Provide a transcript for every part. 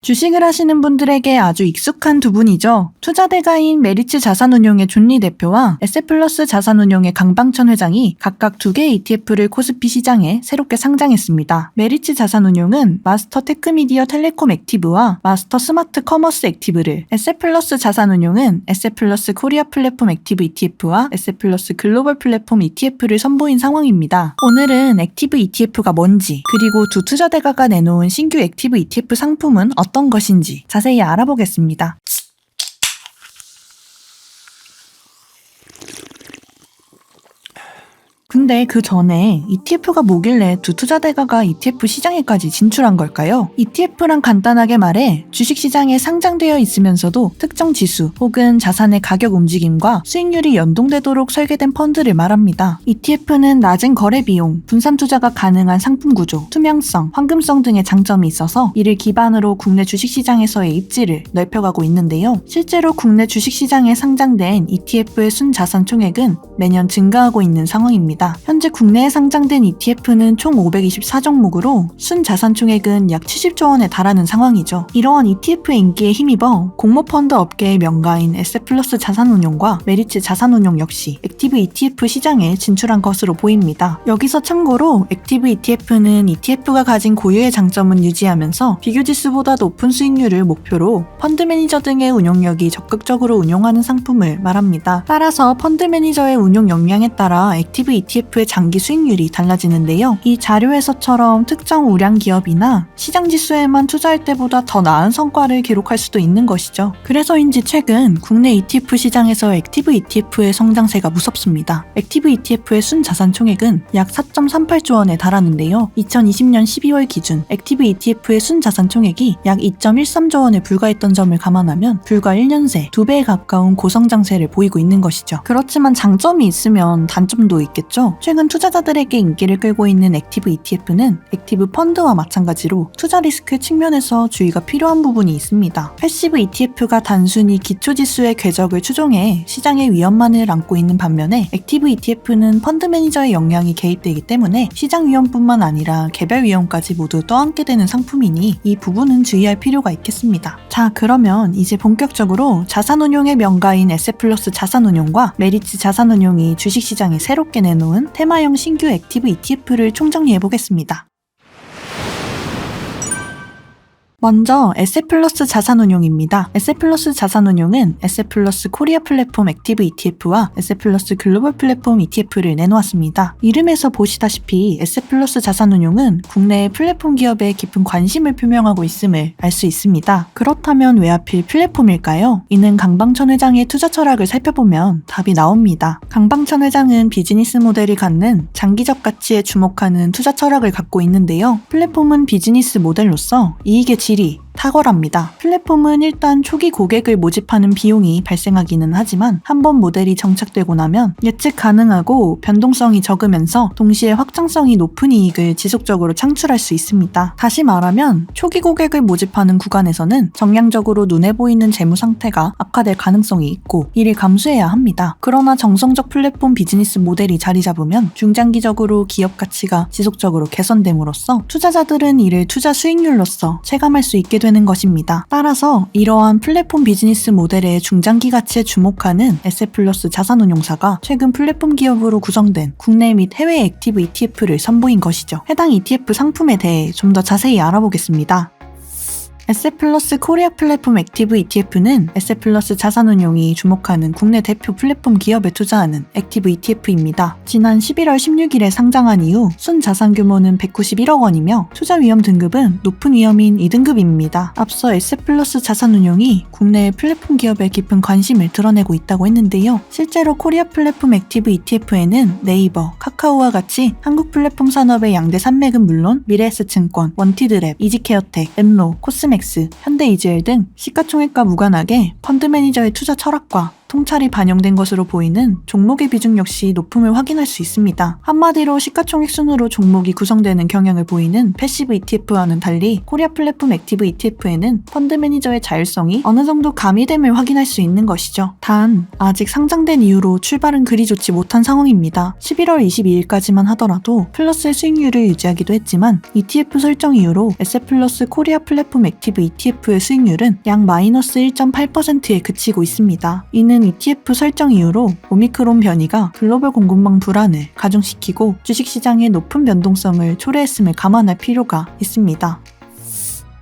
주식을 하시는 분들에게 아주 익숙한 두 분이죠. 투자대가인 메리츠 자산운용의 존리 대표와 에세플러스 자산운용의 강방천 회장이 각각 두 개의 ETF를 코스피 시장에 새롭게 상장했습니다. 메리츠 자산운용은 마스터 테크미디어 텔레콤 액티브와 마스터 스마트 커머스 액티브를, 에세플러스 자산운용은 에세플러스 코리아 플랫폼 액티브 ETF와 에세플러스 글로벌 플랫폼 ETF를 선보인 상황입니다. 오늘은 액티브 ETF가 뭔지, 그리고 두 투자대가가 내놓은 신규 액티브 ETF 상품은 것인지 자세히 알아보겠습니다. 근데 그 전에 ETF가 뭐길래 두 투자대가가 ETF 시장에까지 진출한 걸까요? ETF란 간단하게 말해 주식시장에 상장되어 있으면서도 특정 지수 혹은 자산의 가격 움직임과 수익률이 연동되도록 설계된 펀드를 말합니다. ETF는 낮은 거래 비용, 분산 투자가 가능한 상품 구조, 투명성, 황금성 등의 장점이 있어서 이를 기반으로 국내 주식시장에서의 입지를 넓혀가고 있는데요. 실제로 국내 주식시장에 상장된 ETF의 순자산 총액은 매년 증가하고 있는 상황입니다. 현재 국내에 상장된 ETF는 총 524종목으로 순 자산 총액은 약 70조 원에 달하는 상황이죠. 이러한 ETF의 인기에 힘입어 공모 펀드 업계의 명가인 에세플러스 자산운용과 메리츠 자산운용 역시 액티브 ETF 시장에 진출한 것으로 보입니다. 여기서 참고로 액티브 ETF는 ETF가 가진 고유의 장점은 유지하면서 비교 지수보다 높은 수익률을 목표로 펀드 매니저 등의 운용력이 적극적으로 운용하는 상품을 말합니다. 따라서 펀드 매니저의 운용 역량에 따라 액티브 ETF 의 장기 수익률이 달라지는데요. 이 자료에서처럼 특정 우량 기업이나 시장 지수에만 투자할 때보다 더 나은 성과를 기록할 수도 있는 것이죠. 그래서인지 최근 국내 ETF 시장에서 액티브 ETF의 성장세가 무섭습니다. 액티브 ETF의 순 자산 총액은 약 4.38조 원에 달하는데요. 2020년 12월 기준 액티브 ETF의 순 자산 총액이 약 2.13조 원에 불과했던 점을 감안하면 불과 1년 새 2배에 가까운 고성장세를 보이고 있는 것이죠. 그렇지만 장점이 있으면 단점도 있겠죠. 최근 투자자들에게 인기를 끌고 있는 액티브 ETF는 액티브 펀드와 마찬가지로 투자 리스크 측면에서 주의가 필요한 부분이 있습니다. 패시브 ETF가 단순히 기초 지수의 궤적을 추종해 시장의 위험만을 안고 있는 반면에 액티브 ETF는 펀드 매니저의 역량이 개입되기 때문에 시장 위험뿐만 아니라 개별 위험까지 모두 떠안게 되는 상품이니 이 부분은 주의할 필요가 있겠습니다. 자, 그러면 이제 본격적으로 자산운용의 명가인 에세플러스 자산운용과 메리츠 자산운용이 주식시장에 새롭게 내놓은 테마형 신규 액티브 ETF를 총정리해 보겠습니다. 먼저 에세플러스 자산운용입니다. 에세플러스 자산운용은 에세플러스 코리아 플랫폼 액티브 ETF와 에세플러스 글로벌 플랫폼 ETF를 내놓았습니다. 이름에서 보시다시피 에세플러스 자산운용은 국내의 플랫폼 기업에 깊은 관심을 표명하고 있음을 알 수 있습니다. 그렇다면 왜 하필 플랫폼일까요? 이는 강방천 회장의 투자 철학을 살펴보면 답이 나옵니다. 강방천 회장은 비즈니스 모델이 갖는 장기적 가치에 주목하는 투자 철학을 갖고 있는데요. 플랫폼은 비즈니스 모델로서 이익의 질이 탁월합니다. 플랫폼은 일단 초기 고객을 모집하는 비용이 발생하기는 하지만 한 번 모델이 정착되고 나면 예측 가능하고 변동성이 적으면서 동시에 확장성이 높은 이익을 지속적으로 창출할 수 있습니다. 다시 말하면 초기 고객을 모집하는 구간에서는 정량적으로 눈에 보이는 재무 상태가 악화될 가능성이 있고 이를 감수해야 합니다. 그러나 정성적 플랫폼 비즈니스 모델이 자리 잡으면 중장기적으로 기업 가치가 지속적으로 개선됨으로써 투자자들은 이를 투자 수익률로서 체감할 수 있게 되는 것입니다. 따라서 이러한 플랫폼 비즈니스 모델의 중장기 가치에 주목하는 에세플러스 자산운용사가 최근 플랫폼 기업으로 구성된 국내 및 해외 액티브 ETF를 선보인 것이죠. 해당 ETF 상품에 대해 좀 더 자세히 알아보겠습니다. 에세플러스 코리아 플랫폼 액티브 ETF는 에세플러스 자산운용이 주목하는 국내 대표 플랫폼 기업에 투자하는 액티브 ETF입니다. 지난 11월 16일에 상장한 이후 순 자산 규모는 191억 원이며 투자 위험 등급은 높은 위험인 2등급입니다. 앞서 에세플러스 자산운용이 국내 플랫폼 기업에 깊은 관심을 드러내고 있다고 했는데요. 실제로 코리아 플랫폼 액티브 ETF에는 네이버, 카카오와 같이 한국 플랫폼 산업의 양대 산맥은 물론 미래에셋증권, 원티드랩, 이지케어텍, 엠로, 코스 현대이지엘 등 시가총액과 무관하게 펀드 매니저의 투자 철학과 통찰이 반영된 것으로 보이는 종목의 비중 역시 높음을 확인할 수 있습니다. 한마디로 시가총액 순으로 종목이 구성되는 경향을 보이는 패시브 ETF와는 달리 코리아 플랫폼 액티브 ETF에는 펀드 매니저의 자율성이 어느 정도 가미됨을 확인할 수 있는 것이죠. 단 아직 상장된 이후로 출발은 그리 좋지 못한 상황입니다. 11월 22일까지만 하더라도 플러스의 수익률을 유지하기도 했지만 ETF 설정 이후로 에세플러스 코리아 플랫폼 액티브 ETF의 수익률은 약 마이너스 1.8%에 그치고 있습니다. 이는 ETF 설정 이후로 오미크론 변이가 글로벌 공급망 불안을 가중시키고 주식시장의 높은 변동성을 초래했음을 감안할 필요가 있습니다.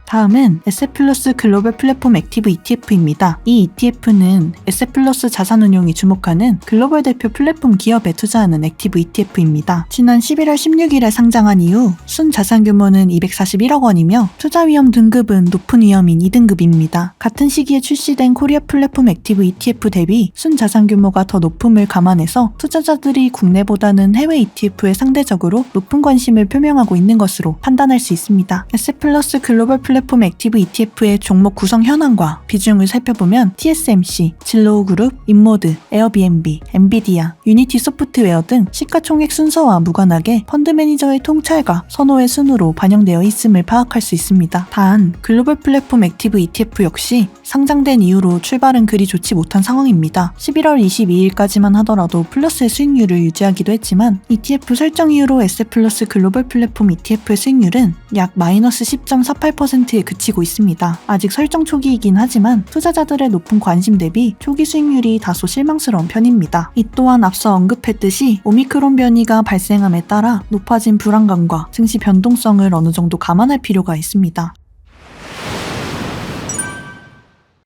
다음은 에세플러스 글로벌 플랫폼 액티브 ETF입니다. 이 ETF는 에세플러스 자산운용이 주목하는 글로벌 대표 플랫폼 기업에 투자하는 액티브 ETF입니다. 지난 11월 16일에 상장한 이후 순 자산 규모는 241억 원이며 투자 위험 등급은 높은 위험인 2등급입니다. 같은 시기에 출시된 코리아 플랫폼 액티브 ETF 대비 순 자산 규모가 더 높음을 감안해서 투자자들이 국내보다는 해외 ETF에 상대적으로 높은 관심을 표명하고 있는 것으로 판단할 수 있습니다. 에세플러스 글로벌 플랫폼 액티브 ETF의 종목 구성 현황과 비중을 살펴보면 TSMC, 진로우 그룹, 인모드, 에어비앤비, 엔비디아, 유니티 소프트웨어 등 시가총액 순서와 무관하게 펀드 매니저의 통찰과 선호의 순으로 반영되어 있음을 파악할 수 있습니다. 단 글로벌 플랫폼 액티브 ETF 역시 상장된 이후로 출발은 그리 좋지 못한 상황입니다. 11월 22일까지만 하더라도 플러스의 수익률을 유지하기도 했지만 ETF 설정 이후로 에세플러스 글로벌 플랫폼 ETF의 수익률은 약 마이너스 10.48%에 그치고 있습니다. 아직 설정 초기이긴 하지만 투자자들의 높은 관심 대비 초기 수익률이 다소 실망스러운 편입니다. 이 또한 앞서 언급했듯이 오미크론 변이가 발생함에 따라 높아진 불안감과 증시 변동성을 어느 정도 감안할 필요가 있습니다.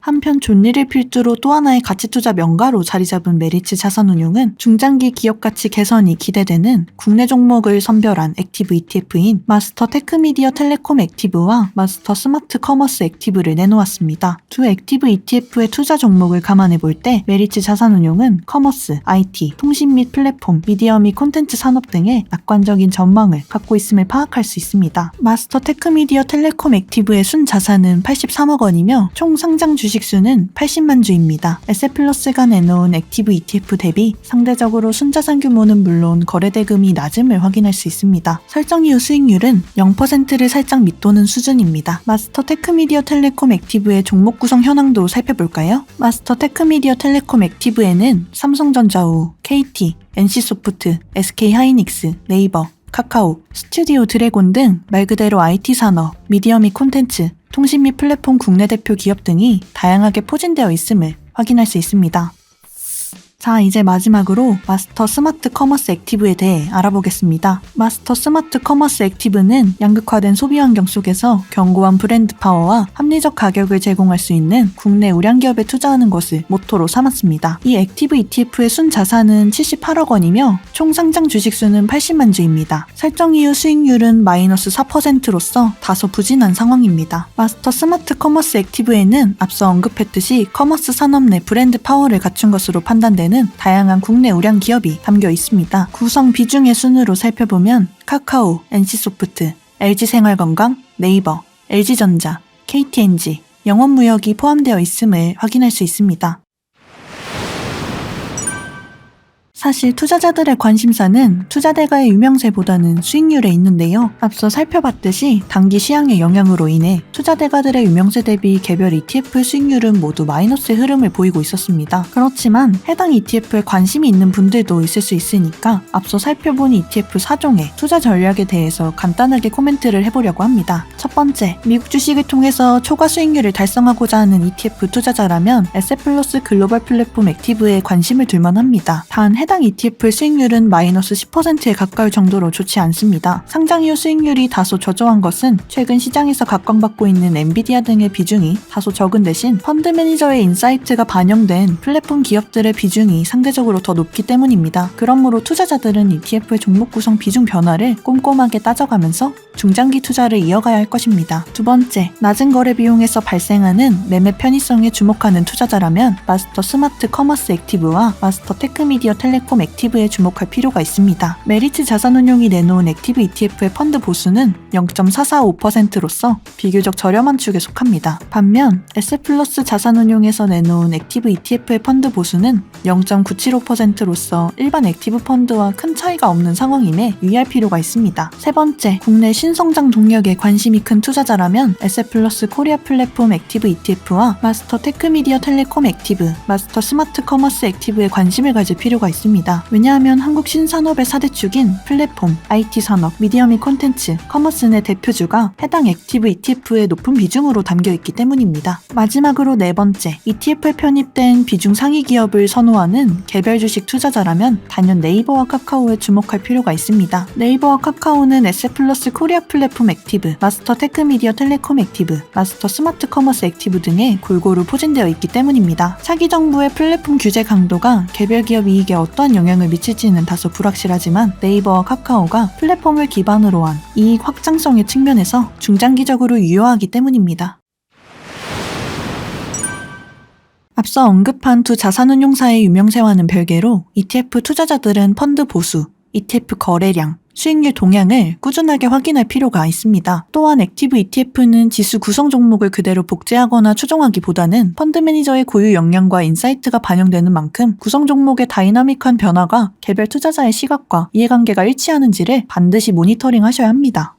한편 존리를 필두로 또 하나의 가치투자 명가로 자리 잡은 메리츠 자산운용은 중장기 기업 가치 개선이 기대되는 국내 종목을 선별한 액티브 ETF인 마스터 테크미디어 텔레콤 액티브와 마스터 스마트 커머스 액티브를 내놓았습니다. 두 액티브 ETF의 투자 종목을 감안해 볼 때 메리츠 자산운용은 커머스, IT, 통신 및 플랫폼, 미디어 및 콘텐츠 산업 등의 낙관적인 전망을 갖고 있음을 파악할 수 있습니다. 마스터 테크미디어 텔레콤 액티브의 순 자산은 83억 원이며 총 상장 주식 주식수는 80만 주입니다. 에세플러스가 내놓은 액티브 ETF 대비 상대적으로 순자산 규모는 물론 거래 대금이 낮음을 확인할 수 있습니다. 설정 이후 수익률은 0%를 살짝 밑도는 수준입니다. 마스터 테크미디어 텔레콤 액티브의 종목 구성 현황도 살펴볼까요? 마스터 테크미디어 텔레콤 액티브에는 삼성전자 후 KT, NC소프트, SK하이닉스, 네이버, 카카오, 스튜디오 드래곤 등 말 그대로 IT 산업, 미디어 및 콘텐츠, 통신 및 플랫폼 국내 대표 기업 등이 다양하게 포진되어 있음을 확인할 수 있습니다. 자, 이제 마지막으로 마스터 스마트 커머스 액티브에 대해 알아보겠습니다. 마스터 스마트 커머스 액티브는 양극화된 소비 환경 속에서 견고한 브랜드 파워와 합리적 가격을 제공할 수 있는 국내 우량 기업에 투자하는 것을 모토로 삼았습니다. 이 액티브 ETF의 순 자산은 78억 원이며 총 상장 주식 수는 80만 주입니다. 설정 이후 수익률은 마이너스 4%로서 다소 부진한 상황입니다. 마스터 스마트 커머스 액티브에는 앞서 언급했듯이 커머스 산업 내 브랜드 파워를 갖춘 것으로 판단되는 가운데는 다양한 국내 우량 기업이 담겨 있습니다. 구성 비중의 순으로 살펴보면 카카오, NC소프트, LG생활건강, 네이버, LG전자, KTNG, 영업무역이 포함되어 있음을 확인할 수 있습니다. 사실 투자자들의 관심사는 투자 대가의 유명세보다는 수익률에 있는데요. 앞서 살펴봤듯이 단기 시향의 영향으로 인해 투자 대가들의 유명세 대비 개별 ETF의 수익률은 모두 마이너스의 흐름을 보이고 있었습니다. 그렇지만 해당 ETF에 관심이 있는 분들도 있을 수 있으니까 앞서 살펴본 ETF 4종의 투자 전략에 대해서 간단하게 코멘트를 해보려고 합니다. 첫 번째, 미국 주식을 통해서 초과 수익률을 달성하고자 하는 ETF 투자자라면 에세플러스 글로벌 플랫폼 액티브에 관심을 둘만 합니다. 단 해당 ETF의 수익률은 마이너스 10%에 가까울 정도로 좋지 않습니다. 상장 이후 수익률이 다소 저조한 것은 최근 시장에서 각광받고 있는 엔비디아 등의 비중이 다소 적은 대신 펀드 매니저의 인사이트가 반영된 플랫폼 기업들의 비중이 상대적으로 더 높기 때문입니다. 그러므로 투자자들은 ETF의 종목 구성 비중 변화를 꼼꼼하게 따져가면서 중장기 투자를 이어가야 할 것입니다. 두 번째, 낮은 거래 비용에서 발생하는 매매 편의성에 주목하는 투자자라면 마스터 스마트 커머스 액티브와 마스터 테크미디어 텔레 콤 액티브에 주목할 필요가 있습니다. 메리츠 자산운용이 내놓은 액티브 ETF의 펀드 보수는 0.445%로서 비교적 저렴한 축에 속합니다. 반면 S플러스 자산운용에서 내놓은 액티브 ETF의 펀드 보수는 0.975%로서 일반 액티브 펀드와 큰 차이가 없는 상황임에 유의할 필요가 있습니다. 세 번째, 국내 신성장 동력에 관심이 큰 투자자라면 S플러스 코리아 플랫폼 액티브 ETF와 마스터 테크미디어 텔레콤 액티브, 마스터 스마트 커머스 액티브에 관심을 가질 필요가 있습니다. 왜냐하면 한국 신산업의 4대축인 플랫폼, IT 산업, 미디어 및 콘텐츠, 커머스 의 대표주가 해당 액티브 ETF의 높은 비중으로 담겨 있기 때문입니다. 마지막으로 네 번째, ETF에 편입된 비중 상위 기업을 선호하는 개별 주식 투자자라면 단연 네이버와 카카오에 주목할 필요가 있습니다. 네이버와 카카오는 S플러스 코리아 플랫폼 액티브, 마스터 테크미디어 텔레콤 액티브, 마스터 스마트 커머스 액티브 등에 골고루 포진되어 있기 때문입니다. 차기 정부의 플랫폼 규제 강도가 개별 기업 이익에 어떠한 영향을 미칠지는 다소 불확실하지만 네이버와 카카오가 플랫폼을 기반으로 한 이익 확장성의 측면에서 중장기적으로 유효하기 때문입니다. 앞서 언급한 두 자산운용사의 유명세와는 별개로 ETF 투자자들은 펀드 보수, ETF 거래량, 수익률 동향을 꾸준하게 확인할 필요가 있습니다. 또한 액티브 ETF는 지수 구성 종목을 그대로 복제하거나 추종하기보다는 펀드 매니저의 고유 역량과 인사이트가 반영되는 만큼 구성 종목의 다이나믹한 변화가 개별 투자자의 시각과 이해관계가 일치하는지를 반드시 모니터링 하셔야 합니다.